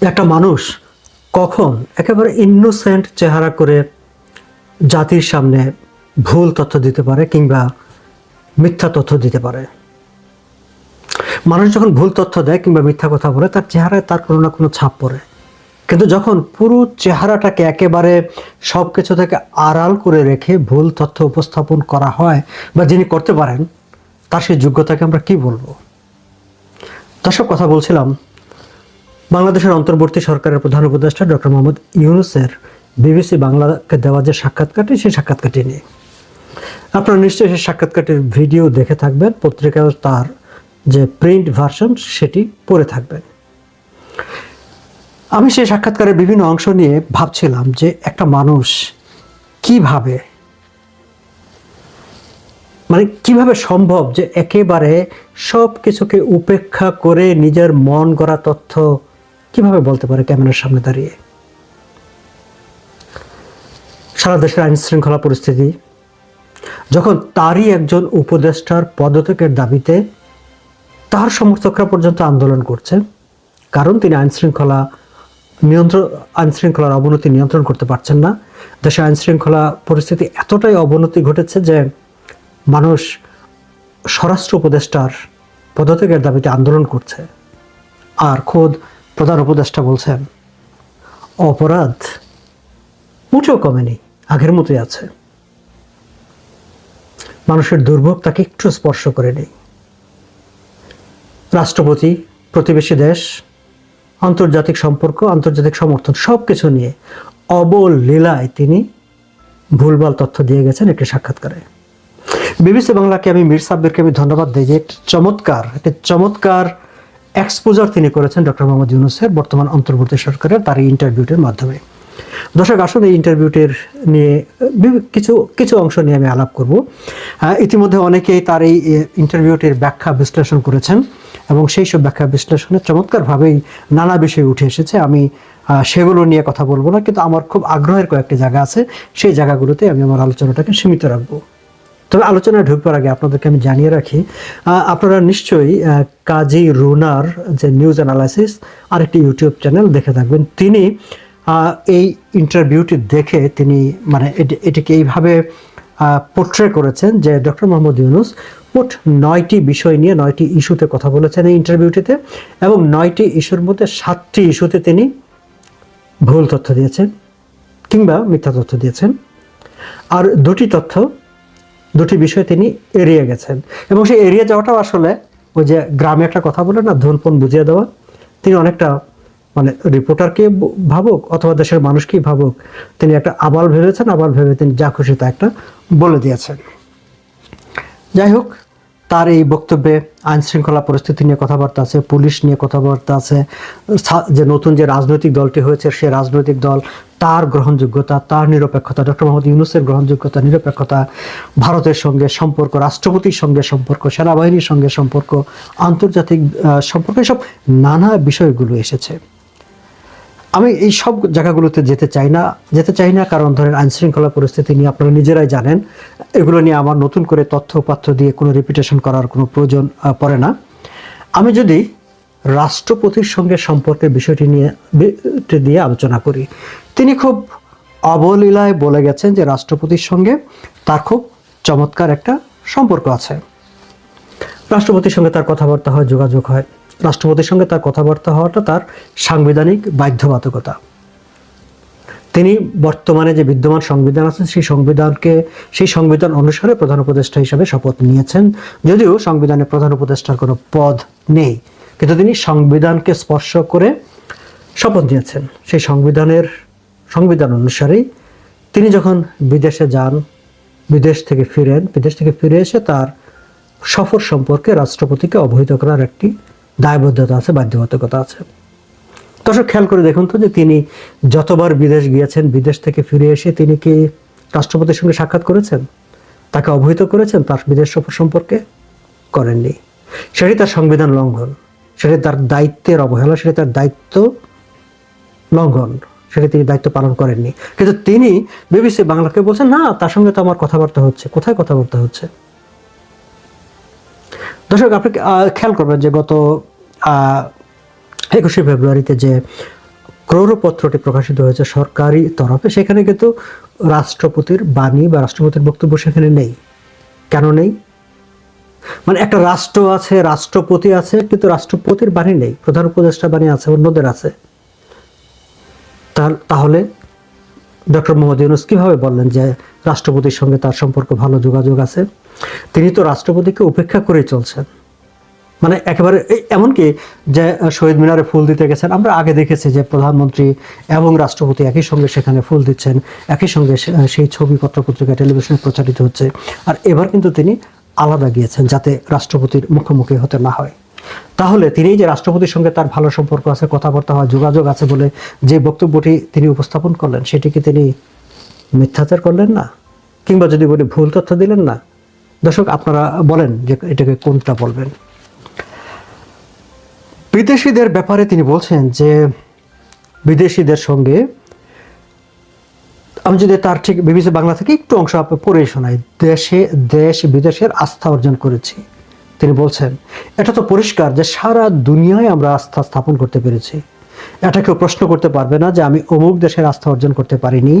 একটা মানুষ কখন একেবারে ইনোসেন্ট চেহারা করে জাতির সামনে ভুল তথ্য দিতে পারে কিংবা মিথ্যা তথ্য দিতে পারে। মানুষ যখন ভুল তথ্য দেয় কিংবা মিথ্যা কথা বলে, তার চেহারায় তার কোনো না কোনো ছাপ পড়ে। কিন্তু যখন পুরো চেহারাটাকে একেবারে সব কিছু থেকে আড়াল করে রেখে ভুল তথ্য উপস্থাপন করা হয় বা যিনি করতে পারেন, তার সেই যোগ্যতাকে আমরা কি বলব? দর্শক, কথা বলছিলাম বাংলাদেশের অন্তর্বর্তী সরকারের প্রধান উপদেষ্টা ডক্টর মোহাম্মদ ইউনুসের বিবিসি বাংলাকে দেওয়া যে সাক্ষাৎকারটি, সেই সাক্ষাৎকারটি নিয়ে। আপনারা নিশ্চয়ই সেই সাক্ষাৎকারটির ভিডিও দেখে থাকবেন পত্রিকায় তার যে প্রিন্ট ভার্সন সেটি পড়ে থাকবেন। আমি সেই সাক্ষাৎকারের বিভিন্ন অংশ নিয়ে ভাবছিলাম যে একটা মানুষ কীভাবে মানে কীভাবে সম্ভব যে একেবারে সব কিছুকে উপেক্ষা করে নিজের মন গড়া তথ্য কীভাবে বলতে পারে ক্যামেরার সামনে দাঁড়িয়ে? সারা দেশের আইন শৃঙ্খলা পরিস্থিতি, যখন তারই একজন উপদেষ্টার পদত্যাগের দাবিতে তার সমর্থকরা পর্যন্ত আন্দোলন করছে, কারণ তিনি আইন শৃঙ্খলা নিয়ন্ত্রণ, আইন শৃঙ্খলার অবনতি নিয়ন্ত্রণ করতে পারছেন না। দেশে আইন শৃঙ্খলা পরিস্থিতি এতটাই অবনতি ঘটেছে যে মানুষ স্বরাষ্ট্র উপদেষ্টার পদত্যাগের দাবিতে আন্দোলন করছে। আর খোদ প্রধান উপদেষ্টা বলছেন, অপরাধ মোটেও কমেনি, আগের মতোই আছে। মানুষের দুর্ভোগ তাকে একটু স্পর্শ করে নেই। রাষ্ট্রপতি, প্রতিবেশী দেশ, আন্তর্জাতিক সম্পর্ক, আন্তর্জাতিক সমর্থন সব কিছু নিয়ে অবল লীলায় তিনি ভুলভাল তথ্য দিয়ে গেছেন একটি সাক্ষাৎকারে। বিবিসি বাংলাকে আমি মীর সাব্বিরকে আমি ধন্যবাদ দিই যে একটি চমৎকার একটি চমৎকার এক্সপোজার তিনি করেছেন ডক্টর মোহাম্মদ ইউনুসের বর্তমান অন্তর্বর্তী সরকারের তার এই ইন্টারভিউটির মাধ্যমে। দর্শক, আসুন এই ইন্টারভিউটির নিয়ে কিছু কিছু অংশ নিয়ে আমি আলাপ করব। ইতিমধ্যে অনেকেই তার এই ইন্টারভিউটির ব্যাখ্যা বিশ্লেষণ করেছেন এবং সেই সব ব্যাখ্যা বিশ্লেষণে চমৎকারভাবেই নানা বিষয় উঠে এসেছে। আমি সেগুলো নিয়ে কথা বলব না, কিন্তু আমার খুব আগ্রহের কয়েকটি জায়গা আছে। সেই জায়গাগুলোতে আমি আমার আলোচনাটাকে সীমিত রাখব। তবে আলোচনায় ঢুকবার আগে আপনাদেরকে আমি জানিয়ে রাখি আপনারা নিশ্চয়ই কাজী রুনার যে নিউজ অ্যানালাইসিস, আরেকটি ইউটিউব চ্যানেল দেখে থাকবেন। তিনি এই ইন্টারভিউটি দেখে তিনি মানে এটি- এটিকে এইভাবে পোট্রে করেছেন যে ডক্টর মোহাম্মদ ইউনুস মোট নয়টি বিষয় নিয়ে নয়টি ইস্যুতে কথা বলেছেন এই ইন্টারভিউটিতে এবং নয়টি ইস্যুর মধ্যে সাতটি ইস্যুতে তিনি ভুল তথ্য দিয়েছেন কিংবা মিথ্যা তথ্য দিয়েছেন। আর দুটি তথ্য দুটি বিষয় তিনি এড়িয়ে গেছেন। এবং সেই এড়িয়ে যাওয়াটাও আসলে ওই যে গ্রামে একটা কথা বলে না, ধুলপন বুঝিয়ে দেওয়া, তিনি অনেকটা মানে রিপোর্টারকে ভাবুক অথবা দেশের মানুষকেই ভাবুক, তিনি একটা আবাল ভেবেছেন, আবাল ভেবে তিনি যা খুশি তা একটা বলে দিয়েছেন। যাই হোক, তার এই বক্তব্যে আইন শৃঙ্খলা পরিস্থিতি নিয়ে কথাবার্তা আছে, পুলিশ নিয়ে কথাবার্তা আছে যে নতুন যে রাজনৈতিক দলটি হয়েছে, সে রাজনৈতিক দল তার গ্রহণযোগ্যতা, তার নিরপেক্ষতা, ডক্টর মোহাম্মদ ইউনুসের গ্রহণযোগ্যতা, নিরপেক্ষতা, ভারতের সঙ্গে সম্পর্ক, রাষ্ট্রপতির সঙ্গে সম্পর্ক, সেনাবাহিনীর সঙ্গে সম্পর্ক, আন্তর্জাতিক সম্পর্ক, এসব নানা বিষয়গুলো এসেছে। আমি এই সব জায়গাগুলোতে যেতে চাই না, যেতে চাই না কারণ ধরেন আইন শৃঙ্খলা পরিস্থিতি নিয়ে আপনারা নিজেরাই জানেন, এগুলো নিয়ে আমার নতুন করে তথ্য উপাত্য দিয়ে কোনো রিপিটেশন করার কোনো প্রয়োজন পড়ে না। আমি যদি রাষ্ট্রপতির সঙ্গে সম্পর্কের বিষয়টি নিয়ে দিয়ে আলোচনা করি। তিনি খুব অবলীলায় বলে গেছেন যে রাষ্ট্রপতির সঙ্গে তার খুব চমৎকার একটা সম্পর্ক আছে। রাষ্ট্রপতির সঙ্গে তার কথাবার্তা হয়, যোগাযোগ হয়। রাষ্ট্রপতির সঙ্গে তার কথাবার্তা হওয়াটা তার সাংবিধানিক বাধ্যবাধকতা। তিনি বর্তমানে যে বিদ্যমান সংবিধান আছে, সেই সংবিধানকে, সেই সংবিধান অনুসারে প্রধান উপদেষ্টা হিসাবে শপথ নিয়েছেন। যদিও সংবিধানে প্রধান উপদেষ্টার কোনো পদ নেই। কিন্তু তিনি সংবিধানকে স্পর্শ করে শপথ নিয়েছেন। সেই সংবিধানের, সংবিধান অনুসারেই তিনি যখন বিদেশে যান, বিদেশ থেকে ফিরেন, বিদেশ থেকে ফিরে এসে তার সফর সম্পর্কে রাষ্ট্রপতিকে অবহিত করার একটি দায়বদ্ধতা আছে, বাধ্যবাধকতা আছে। দর্শক, খেয়াল করে দেখুন তো যে তিনি যতবার বিদেশ গিয়েছেন, বিদেশ থেকে ফিরে এসে তিনি কি রাষ্ট্রপতির সঙ্গে সাক্ষাৎ করেছেন? তাকে অবহিত করেছেন? তার বিদেশ সফর সম্পর্কে করেননি। সেটি তার সংবিধান লঙ্ঘন। সেটি তার দায়িত্বের অবহেলা, সেটি তার দায়িত্ব লঙ্ঘন, সেটি তিনি দায়িত্ব পালন করেননি। কিন্তু তিনি বিবিসি বাংলাকে বলছেন, না, তার সঙ্গে তো আমার কথাবার্তা হচ্ছে। কোথায় কথাবার্তা হচ্ছে? দর্শক, আপনি খেয়াল করবেন যে গত একুশে ফেব্রুয়ারিতে যে ক্রৌরপত্রটি প্রকাশিত হয়েছে সরকারি তরফে, সেখানে কিন্তু রাষ্ট্রপতির বাণী বা রাষ্ট্রপতির বক্তব্য সেখানে নেই। কেন নেই? মানে একটা রাষ্ট্র আছে, রাষ্ট্রপতি আছে, কিন্তু রাষ্ট্রপতির বাণী নেই, প্রধান উপদেষ্টা বাণী আছে, অন্যদের আছে। তাহলে ডক্টর মোহাম্মদ ইউনুস কীভাবে বললেন যে রাষ্ট্রপতির সঙ্গে তার সম্পর্ক ভালো যোগাযোগ আছে? তিনি তো রাষ্ট্রপতিকে উপেক্ষা করেই চলছেন। মানে একেবারে এমনকি যে শহীদ মিনারে ফুল দিতে গেছেন, আমরা আগে দেখেছি যে প্রধানমন্ত্রী এবং রাষ্ট্রপতি একই সঙ্গে সেখানে ফুল দিচ্ছেন, একই সঙ্গে সেই ছবি পত্র পত্রিকা টেলিভিশনে প্রচারিত হচ্ছে। আর এবার কিন্তু তিনি আলাদা গিয়েছেন যাতে রাষ্ট্রপতির মুখোমুখি হতে না হয়। তাহলে তিনি যে রাষ্ট্রপতির সঙ্গে তার ভালো সম্পর্ক আছে, কথাবার্তা হয়, যোগাযোগ আছে বলে যে বক্তব্যটি তিনি উপস্থাপন করলেন সেটিকে তিনি মিথ্যাচার করলেন না? কিংবা যদি বলি ভুল তথ্য দিলেন না? দর্শক, আপনারা বলেন যে এটাকে কোনটা বলবেন। বিদেশিদের ব্যাপারে তিনি বলছেন যে বিদেশিদের সঙ্গে আমি যদি তার ঠিক বিবিসি বাংলা থেকে একটু অংশ পড়ে শোনাই, দেশে, দেশ বিদেশের আস্থা অর্জন করেছি। তিনি বলছেন, এটা তো পরিষ্কার যে সারা দুনিয়ায় আমরা আস্থা স্থাপন করতে পেরেছি। এটা কেউ প্রশ্ন করতে পারবে না যে আমি অমুক দেশের আস্থা অর্জন করতে পারিনি।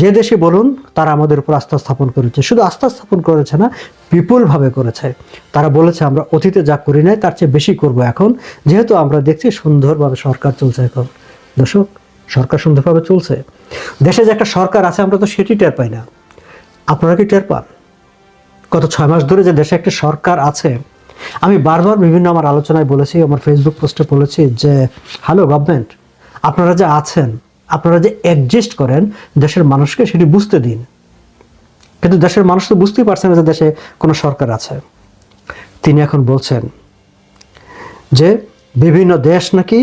যে দেশে বলুন, তারা আমাদের উপর আস্থা স্থাপন করেছে। শুধু আস্থা স্থাপন করেছে না, বিপুলভাবে করেছে। তারা বলেছে, আমরা অতীতে যা করি নাই, তার চেয়ে বেশি করব এখন। যেহেতু আমরা দেখছি সুন্দরভাবে সরকার চলছে এখন। দর্শক সরকার সুন্দরভাবে চলছে। দেশে যে একটা সরকার আছে, আমরা তো সেটি টের পাই না। আপনারা কি টের পান? গত ছয় মাস ধরে যে দেশে একটা সরকার আছে, আমি বারবার বিভিন্ন আমার আলোচনায় বলেছি, আমার ফেসবুক পোস্টে বলেছি যে হ্যালো গভর্নমেন্ট আপনারা যে আছেন, আপনারা যে অ্যাডজাস্ট করেন, দেশের মানুষকে সেটি বুঝতে দিন। কিন্তু দেশের মানুষ তো বুঝতেই পারছে না যে দেশে কোনো সরকার আছে। তিনি এখন বলছেন যে, বিভিন্ন দেশ নাকি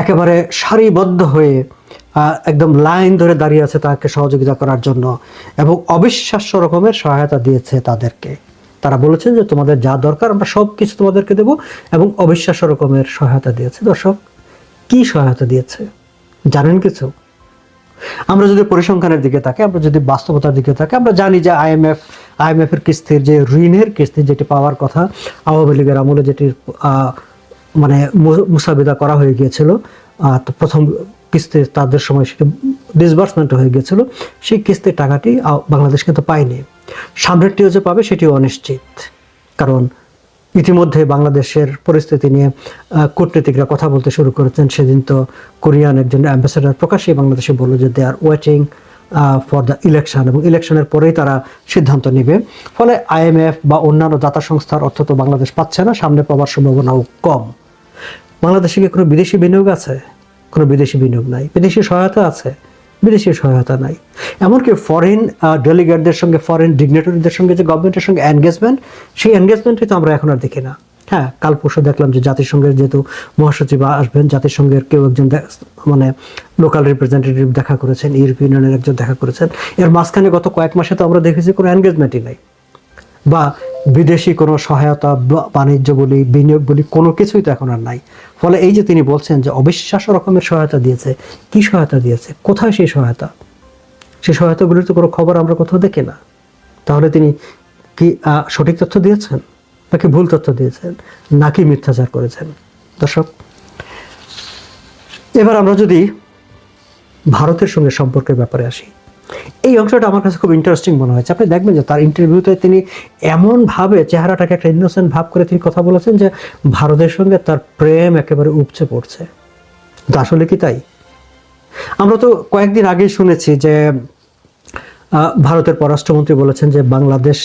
একেবারে সারিবদ্ধ হয়ে একদম লাইন ধরে দাঁড়িয়ে আছে তাকে সহযোগিতা করার জন্য এবং অবিশ্বাস্য রকমের সহায়তা দিয়েছে তাদেরকে। তারা বলেছেন যে তোমাদের যা দরকার আমরা সব কিছু তোমাদেরকে দেব এবং অবিশ্বাস্য রকমের সহায়তা দিয়েছে। দর্শক, কি সহায়তা দিয়েছে? জানেন কিছু? আমরা যদি পরিসংখ্যানের দিকে তাকে আমরা যদি বাস্তবতার দিকে তাকে আমরা জানি যে আইএমএফ আইএমএফ এর কিস্তির যে ঋণের কিস্তি যেটি পাওয়ার কথা, আওয়ামী লীগের আমলে যেটির মানে মুসাবিদা করা হয়ে গিয়েছিল। প্রথম কিস্তি তাদের সময় সেটি ডিসবার্সমেন্ট হয়ে গিয়েছিল। সেই কিস্তির টাকাটি বাংলাদেশ কিন্তু পায়নি। সামনেরটিও যে পাবে সেটিও অনিশ্চিত। কারণ ইতিমধ্যে বাংলাদেশের পরিস্থিতি নিয়ে কূটনীতিকরা কথা বলতে শুরু করেছেন। সেদিন তো কোরিয়ান একজন অ্যাম্বাসেডার প্রকাশ্যে বাংলাদেশে বলল যে they are waiting for the election এবং ইলেকশনের পরেই তারা সিদ্ধান্ত নেবে। ফলে আইএমএফ বা অন্যান্য দাতা সংস্থার অর্থ তো বাংলাদেশ পাচ্ছে না। সামনে পাওয়ার সম্ভাবনাও কম। বাংলাদেশে কি কোনো বিদেশি বিনিয়োগ আছে? কোনো বিদেশি বিনিয়োগ নাই। বিদেশি সহায়তা আছে, বিদেশি সহায়তা নাই। এমনকি ফরেন ডেলিগেটদের সঙ্গে ফরেন ডিগনেটরিদের সঙ্গে যে গভর্নমেন্টের সঙ্গে এনগেজমেন্ট সেই এনগেজমেন্টই তো আমরা এখন আর দেখি না। হ্যাঁ কাল পরশু দেখলাম যে জাতিসংঘের যেহেতু মহাসচিব আসবেন, জাতিসংঘের কেউ একজন মানে লোকাল রিপ্রেজেন্টেটিভ দেখা করেছেন ইউরোপিয়ান ইউনিয়নের একজন দেখা করেছেন। এর মাঝখানে গত কয়েক মাসে তো আমরা দেখেছি কোনো এনগেজমেন্টই নাই। বা বিদেশি কোনো সহায়তা বাণিজ্য বলি, বিনিয়োগ বলি কোনো কিছুই তো এখন আর নাই। ফলে এই যে তিনি বলছেন যে অবিশ্বাস্য রকমের সহায়তা দিয়েছে, কি সহায়তা দিয়েছে? কোথায় সেই সহায়তা? সেই সহায়তাগুলির তো কোনো খবর আমরা কোথাও দেখি না। তাহলে তিনি কি সঠিক তথ্য দিয়েছেন? নাকি ভুল তথ্য দিয়েছেন? নাকি মিথ্যাচার করেছেন? দর্শক, এবার আমরা যদি ভারতের সঙ্গে সম্পর্কের ব্যাপারে আসি। এই অংশটা আমার কাছে খুব ইন্টারেস্টিং মনে হয়েছে। আপনি দেখবেন যে তার ইন্টারভিউতে তিনি এমনভাবে চেহারাটাকে একটা ইনোসেন্ট ভাব করে তিনি কথা বলেছেন যে ভারতের সঙ্গে তার প্রেম একেবারে উপচে পড়ছে। আসলে কি তাই? আমরা তো কয়েকদিন আগেই শুনেছি যে ভারতের পররাষ্ট্রমন্ত্রী বলেছেন যে বাংলাদেশ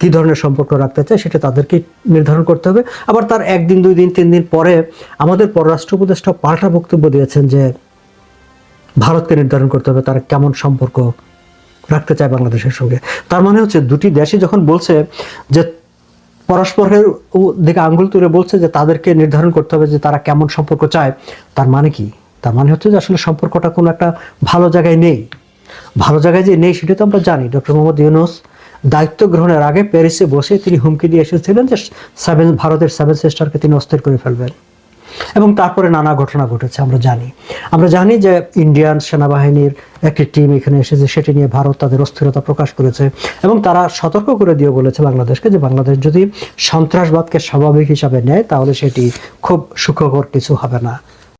কি ধরনের সম্পর্ক রাখতে চায় সেটা তাদেরকে নির্ধারণ করতে হবে। আবার তার একদিন, দুই দিন, তিন দিন পরে আমাদের পররাষ্ট্র উপদেষ্টা পাল্টা বক্তব্য দিয়েছেন যে ভারতকে নির্ধারণ করতে হবে তারা কেমন সম্পর্ক রাখতে চায় বাংলাদেশের সঙ্গে। তার মানে হচ্ছে দুটি দেশই যখন বলছে যে পরস্পরের দিকে আঙ্গুল তুলে বলছে যে তাদেরকে নির্ধারণ করতে হবে যে তারা কেমন সম্পর্ক চায়, তার মানে কি? তার মানে হচ্ছে যে আসলে সম্পর্কটা কোনো একটা ভালো জায়গায় নেই। ভালো জায়গায় যে নেই সেটা তো আমরা জানি। ডক্টর মোহাম্মদ ইউনুস দায়িত্ব গ্রহণের আগে প্যারিসে বসে তিনি হুমকি দিয়ে এসেছিলেন যে সেভেন ভারতের সেভেন সিস্টারকে তিনি অস্থির করে ফেলবেন। এবং তারপরে নানা ঘটনা ঘটেছে, আমরা জানি। আমরা জানি যে ইন্ডিয়ান সেনাবাহিনীর একটি টিম এখানে এসেছে, সেটি নিয়ে ভারত তাদের অস্থিরতা প্রকাশ করেছে এবং তারা সতর্ক করে দিয়ে বলেছে বাংলাদেশকে যে বাংলাদেশ যদি সন্ত্রাসবাদকে স্বাভাবিক হিসাবে নেয়, তাহলে সেটি খুব সুখকর কিছু হবে না।